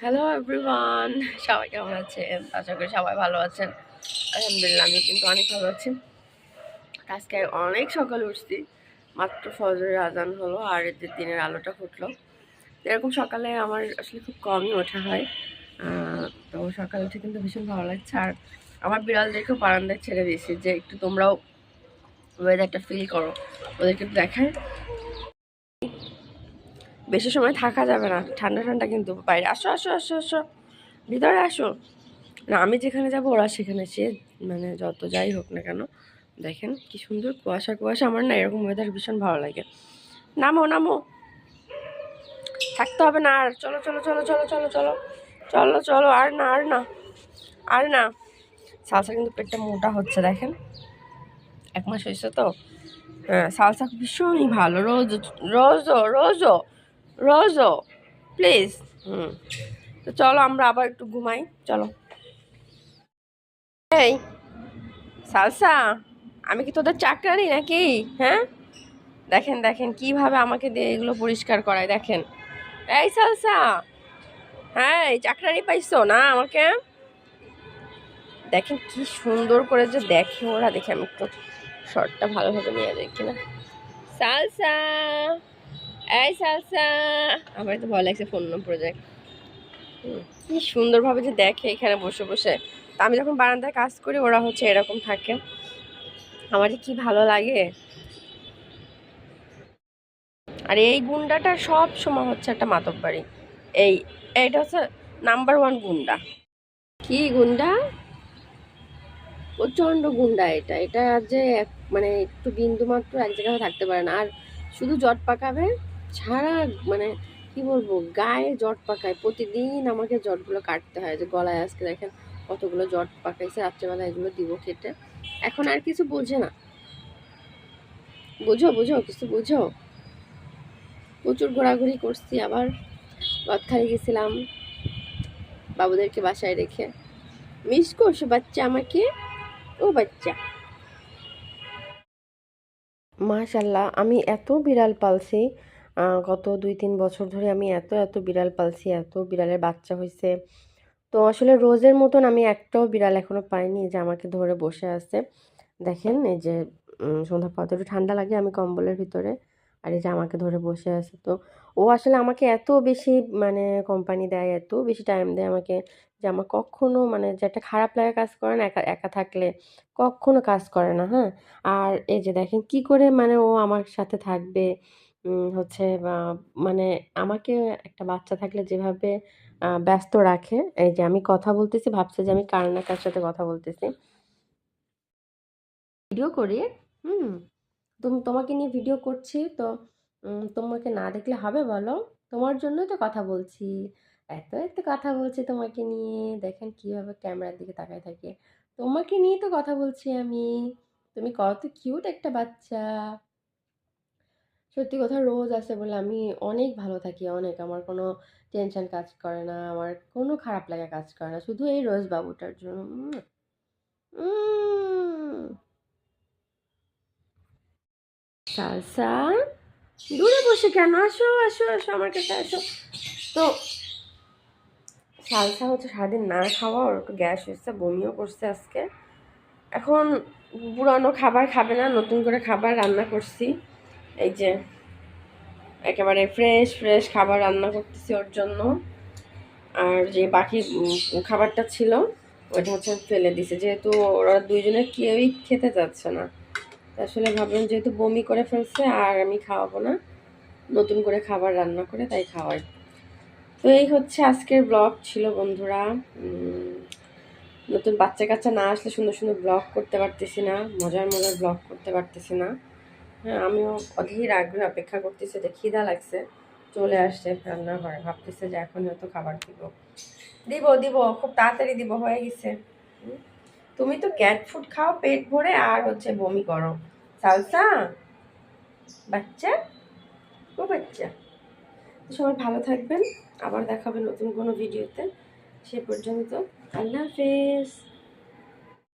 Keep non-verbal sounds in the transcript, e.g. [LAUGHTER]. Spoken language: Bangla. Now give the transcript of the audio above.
হ্যালো এভরিওয়ান [LAUGHS] সবাই কেমন আছেন? আশা করি সবাই ভালো আছেন। আলহামদুলিল্লাহ আমি কিন্তু অনেক ভালো আছি। আজকে অনেক সকালে উঠছি। মাত্র ফজরের আজান হলো আর এতে দিনের আলোটা ফুটলো। এরকম সকালে আমার আসলে খুব কমই ওঠা হয়। তো সকালে উঠে কিন্তু ভীষণ ভালো লাগছে। আর আমার বিড়ালদেরকেও বারান্দায় ছেড়ে দিয়েছি যে একটু তোমরাও ওয়েদারটা ফিল করো। ওদেরকে দেখায় বেশি সময় থাকা যাবে না, ঠান্ডা ঠান্ডা কিন্তু বাইরে। আসো আসো আসো আসো। ভিতরে আসো। না, আমি যেখানে যাব ওরা সেখানে সে মানে যত যাই হোক না কেন, দেখেন কি সুন্দর কুয়াশা কুয়াশা। আমার না এরকম ওয়েদার ভীষণ ভালো লাগে। নামো নামো। থাকতে হবে না আর। চলো চলো চলো চলো চলো চলো। চলো চলো, আর না আর না আর না। সালসা কিন্তু পেটটা মোটা হচ্ছে, দেখেন। এক মাস হয়েছে তো। হ্যাঁ সালসা ভীষণই ভালো। রোজ রোজও রোজও। রোজও, প্লিজ। হুম। তো চলো আমরা আবার একটু ঘুমাই, চলো। এই, সালসা, আমি কি তোদের চাকরানি নাকি? হ্যাঁ? দেখেন দেখেন, কীভাবে আমাকে দিয়ে এগুলো পরিষ্কার করায়, দেখেন। এই, সালসা হ্যাঁ এই চাকরানি পাইছো না আমাকে? দেখেন, কি সুন্দর করে যে দেখে ওরা, দেখে আমি একটু শর্টটা ভালোভাবে নিয়ে যাই কিনা। সালসা! এই সালসা আমার তো ভয় লাগছে ফোন হুম, কি সুন্দরভাবে যে দেখে এখানে বসে বসে। তা আমি যখন বারান্দায় কাজ করি ওরা হচ্ছে এরকম থাকে। আমার কি ভালো লাগে। আর এই গুন্ডাটা সব সময় হচ্ছে একটা মাতব বাড়ি। এই এইটা হচ্ছে নাম্বার ওয়ান গুন্ডা। কি গুন্ডা? প্রচণ্ড গুন্ডা এটা। এটা যে মানে একটু বিন্দু মাত্র এক জায়গায় থাকতে পারে না। আর শুধু জট পাকাবে ছাড়া মানে কি বলব, গায়ে জট পাকায়। প্রতিদিন আমাকে জটগুলো কাটতে হয়। যে গলায় আজকে দেখেন কতগুলো জট পাকাইছে, রাত্রেবেলা এগুলো দিব কেটে এখন আর কিছু বোঝে না। বুঝো বুঝো, কিছু বুঝো? প্রচুর ঘোরাঘুরি করছি আবার। গদখালি গেছিলাম বাবুদেরকে বাসায় রেখে। মিস করছ বাচ্চা আমাকে? ও বাচ্চা। মাশাল্লাহ, আমি এত বিড়াল পালছি। গত দুই তিন বছর ধরে আমি এত এত বিড়াল পালছি, এত বিড়ালের বাচ্চা হয়েছে তো আসলে রোজের মতন আমি একটাও বিড়াল এখনও পাইনি যে আমাকে ধরে বসে আছে। দেখেন এই যে সন্ধ্যা পর একটু ঠান্ডা লাগে আমি কম্বলের ভিতরে, আর এই যে আমাকে ধরে বসে আছে। তো ও আসলে আমাকে এত বেশি মানে কোম্পানি দেয়, এত বেশি টাইম দেয় আমাকে যে আমার কখনো মানে যে একটা খারাপ লাগা কাজ করে না, একা একা থাকলে কখনো কাজ করে না হ্যাঁ? আর এই যে দেখেন কি করে মানে ও আমার সাথে থাকবে হচ্ছে মানে আমাকে একটা বাচ্চা থাকলে যেভাবে ব্যস্ত রাখে, এই যে আমি কথা বলতেছি, ভাবছে যে আমি কার না কার সাথে কথা বলতেছি। ভিডিও করি, হুম তুমি তোমাকে নিয়ে ভিডিও করছি, তো তোমাকে না দেখলে হবে বলো? তোমার জন্যই তো কথা বলছি। এত এত কথা বলছি তোমাকে নিয়ে, দেখেন কীভাবে ক্যামেরার দিকে তাকায় থাকে। তোমাকে নিয়ে তো কথা বলছি আমি। তুমি কত কিউট একটা বাচ্চা। সত্যি কথা রোজ আসে বলে আমি অনেক ভালো থাকি, অনেক। আমার কোনো টেনশন কাজ করে না, আমার কোনো খারাপ লাগা কাজ করে না। শুধু এই রোজ বাবুটার জন্য। সালসা, দূরে বসে কেন? আসো আসো আসো আমার কাছে, আসো। তো সালসা হচ্ছে সারাদিন না খাওয়া, ওর একটু গ্যাস হয়েছে, বমিও করছে আজকে। এখন পুরানো খাবার খাবে না, নতুন করে খাবার রান্না করছি। এই যে, একেবারে ফ্রেশ ফ্রেশ খাবার রান্না করতেছি ওর জন্য। আর যে বাকি খাবারটা ছিল, ওইটা হচ্ছে ফেলে দিছে। যেহেতু ওরা দুইজনে কেউই খেতে যাচ্ছে না। আসলে ভাবলাম যেহেতু বমি করে ফেলছে, আর আমি খাওয়াবো না। নতুন করে খাবার রান্না করে তাই খাওয়াই। তো এই হচ্ছে আজকের ব্লগ ছিল বন্ধুরা। নতুন বাচ্চা কাচ্চা না আসলে সুন্দর সুন্দর ব্লগ করতে পারতেছি না। মজার মজার ব্লগ করতে পারতেছি না। হ্যাঁ আমিও অধীর আগ্রহে অপেক্ষা করতেছি যে খিদা লাগছে। চলে আসছে রান্নাঘরে। ভাবতেছে যে এখন হয়তো খাবার দিব। দিব দিব, খুব তাড়াতাড়ি দিব, হয়ে গেছে। তুমি তো ক্যাট ফুড খাও, পেট ভরে, আর হচ্ছে বমি করো। সালসা? বাচ্চা? ও বাচ্চা। সবাই ভালো থাকবেন। আবার দেখাবে নতুন কোনো ভিডিওতে। সে পর্যন্ত আল্লাহ হাফেজ।